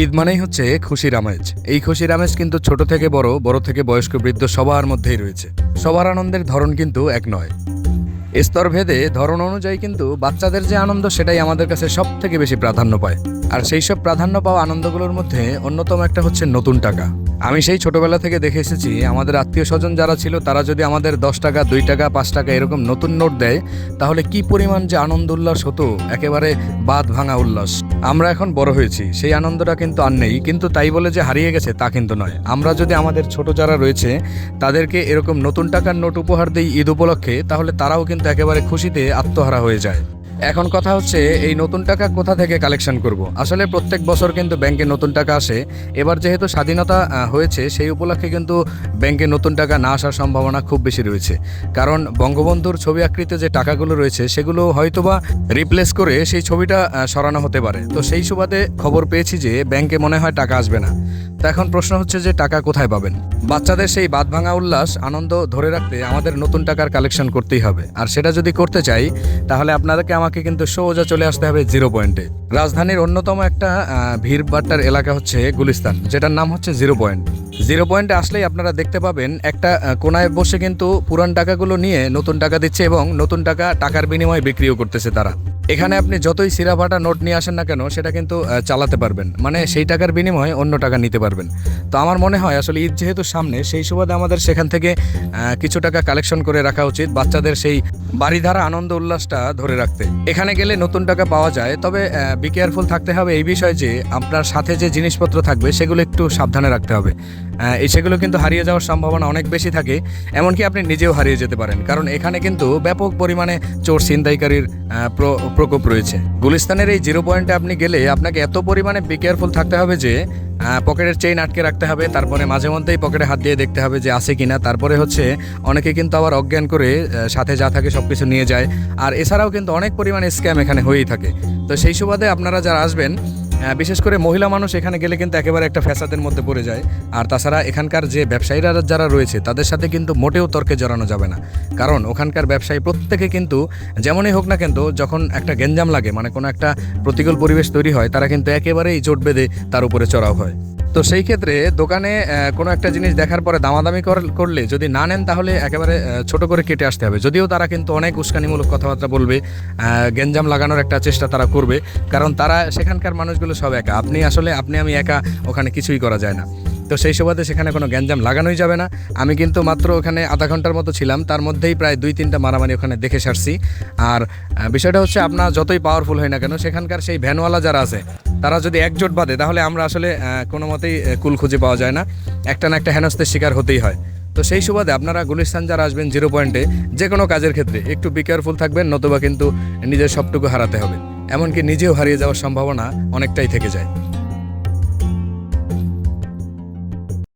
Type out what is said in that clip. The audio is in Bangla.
ঈদ মানেই হচ্ছে খুশির আমেজ। এই খুশির আমেজ কিন্তু ছোট থেকে বড় বড় থেকে বয়স্ক বৃদ্ধ সবার মধ্যেই রয়েছে। সবার আনন্দের ধরন কিন্তু এক নয়। স্তর ভেদে ধরন অনুযায়ী কিন্তু বাচ্চাদের যে আনন্দ সেটাই আমাদের কাছে সব থেকে বেশি প্রাধান্য পায়। আর সেই সব প্রাধান্য পাওয়া আনন্দগুলোর মধ্যে অন্যতম একটা হচ্ছে নতুন টাকা। আমি সেই ছোটবেলা থেকে দেখে এসেছি, আমাদের আত্মীয় স্বজন যারা ছিল, তারা যদি আমাদের দশ টাকা, দুই টাকা, পাঁচ টাকা এরকম নতুন নোট দেয়, তাহলে কি পরিমাণ যে আনন্দ উল্লাস হতো, একেবারে বাদ ভাঙা উল্লাস। আমরা এখন বড় হয়েছি, সেই আনন্দটা কিন্তু আর নেই, কিন্তু তাই বলে যে হারিয়ে গেছে তা কিন্তু নয়। আমরা যদি আমাদের ছোট যারা রয়েছে, তাদেরকে এরকম নতুন টাকার নোট উপহার দিই ঈদ উপলক্ষে, তাহলে তারাও কিন্তু একেবারে খুশিতে আত্মহারা হয়ে যায়। এখন কথা হচ্ছে, এই নতুন টাকা কোথা থেকে কালেকশন করব? আসলে প্রত্যেক বছর কিন্তু ব্যাংকে নতুন টাকা আসে। এবার যেহেতু স্বাধীনতা হয়েছে, সেই উপলক্ষে কিন্তু ব্যাংকে নতুন টাকা না আসার সম্ভাবনা খুব বেশি রয়েছে। কারণ বঙ্গবন্ধুর ছবি আকৃত যে টাকাগুলো রয়েছে, সেগুলো হয়তোবা রিপ্লেস করে সেই ছবিটা সরানো হতে পারে। তো সেই সুবাদে খবর পেয়েছি যে, ব্যাংকে মনে হয় টাকা আসবে না। তো এখন প্রশ্ন হচ্ছে যে টাকা কোথায় পাবেন? বাচ্চাদের সেই বাদ ভাঙা উল্লাস, আনন্দ ধরে রাখতে আমাদের নতুন টাকার কালেকশন করতেই হবে। আর সেটা যদি করতে চাই, তাহলে আপনাদেরকে আমাকে কিন্তু সোজা চলে আসতে হবে জিরো পয়েন্টে। রাজধানীর অন্যতম একটা ভিড় ভিড়বাট্টার এলাকা হচ্ছে গুলিস্তান, যেটার নাম হচ্ছে জিরো পয়েন্ট। জিরো পয়েন্টে আসলেই আপনারা দেখতে পাবেন একটা কোনায় বসে কিন্তু পুরান টাকাগুলো নিয়ে নতুন টাকা দিচ্ছে এবং নতুন টাকা টাকার বিনিময়ে বিক্রিও করতেছে তারা। এখানে আপনি যতই সিরাভাটা নোট নিয়ে আসেন না কেন, সেটা কিন্তু চালাতে পারবেন। মানে সেই টাকার বিনিময়ে অন্য টাকা নিতে পারবেন। তো আমার মনে হয় আসলে ঈদ যেহেতু সামনে, সেই সুবাদে আমাদের সেখান থেকে কিছু টাকা কালেকশন করে রাখা উচিত বাচ্চাদের সেই বাড়িধারা আনন্দ উল্লাসটা ধরে রাখতে। এখানে গেলে নতুন টাকা পাওয়া যায়, তবে বি কেয়ারফুল থাকতে হবে এই বিষয়ে যে আপনার সাথে যে জিনিসপত্র থাকবে, সেগুলো একটু সাবধানে রাখতে হবে। সেগুলো কিন্তু হারিয়ে যাওয়ার সম্ভাবনা অনেক বেশি থাকে, এমনকি আপনি নিজেও হারিয়ে যেতে পারেন। কারণ এখানে কিন্তু ব্যাপক পরিমাণে চোর ছিনতাইকারীর প্রকোপ রয়েছে। গুলিস্তানের এই জিরো পয়েন্টে আপনি গেলে আপনাকে এত পরিমাণে বি কেয়ারফুল থাকতে হবে যে পকেটের চেইন আটকে রাখতে হবে, তারপরে মাঝে মধ্যেই পকেটে হাত দিয়ে দেখতে হবে যে আছে কিনা। তারপরে হচ্ছে অনেকে কিন্তু আবার অজ্ঞান করে সাথে যা থাকে সব কিছু নিয়ে যায়। আর এছাড়াও কিন্তু অনেক পরিমাণে স্ক্যাম এখানে হয়েই থাকে। তো সেই সুবাদে আপনারা যারা আসবেন বিশেষ করে মহিলা মানুষ এখানে গেলে কিন্তু একেবারে একটা ফ্যাসাদের মধ্যে পড়ে যায়। আর তাছাড়া এখানকার যে ব্যবসায়ীরা যারা রয়েছে, তাদের সাথে কিন্তু মোটেও তর্কে জড়ানো যাবে না। কারণ ওখানকার ব্যবসায়ী প্রত্যেকে কিন্তু যেমনই হোক না কিন্তু যখন একটা গেঞ্জাম লাগে মানে কোনো একটা প্রতিকূল পরিবেশ তৈরি হয়, তারা কিন্তু একেবারেই জোট বেঁধে তার উপরে চড়াও হয়। তো সেই ক্ষেত্রে দোকানে কোনো একটা জিনিস দেখার পরে দামাদামি কর- করলে যদি না নেন তাহলে একেবারে ছোট করে কেটে আসতে হবে। যদিও তারা কিন্তু অনেক উস্কানিমূলক কথাবার্তা বলবে গেঞ্জাম লাগানোর একটা চেষ্টা তারা করবে, কারণ তারা সেখানকার মানুষগুলো সব একা। আপনি আসলে, আপনি আমি একা, ওখানে কিছুই করা যায় না। তো সেই সুবাদে সেখানে কোনো গ্যাঞ্জাম লাগানোই যাবে না। আমি কিন্তু মাত্র ওখানে আধা ঘণ্টার মতো ছিলাম, তার মধ্যেই প্রায় দুই, তিনটা মারামারি ওখানে দেখে সারছি। আর বিষয়টা হচ্ছে আপনার যতই পাওয়ারফুল হয় না কেন, সেখানকার সেই ভ্যানওয়ালা যারা আছে, তারা যদি একজোট বাঁধে তাহলে আমরা আসলে কোনো মতেই কুল খুঁজে পাওয়া যায় না। একটা না একটা হেনস্তের শিকার হতেই হয়। তো সেই সুবাদে আপনারা গুলিস্তান যারা আসবেন জিরো পয়েন্টে যে কোনো কাজের ক্ষেত্রে, একটু বি কেয়ারফুল থাকবেন, নতুবা কিন্তু নিজের সবটুকু হারাতে হবে। এমনকি নিজেও হারিয়ে যাওয়ার সম্ভাবনা অনেকটাই থেকে যায়।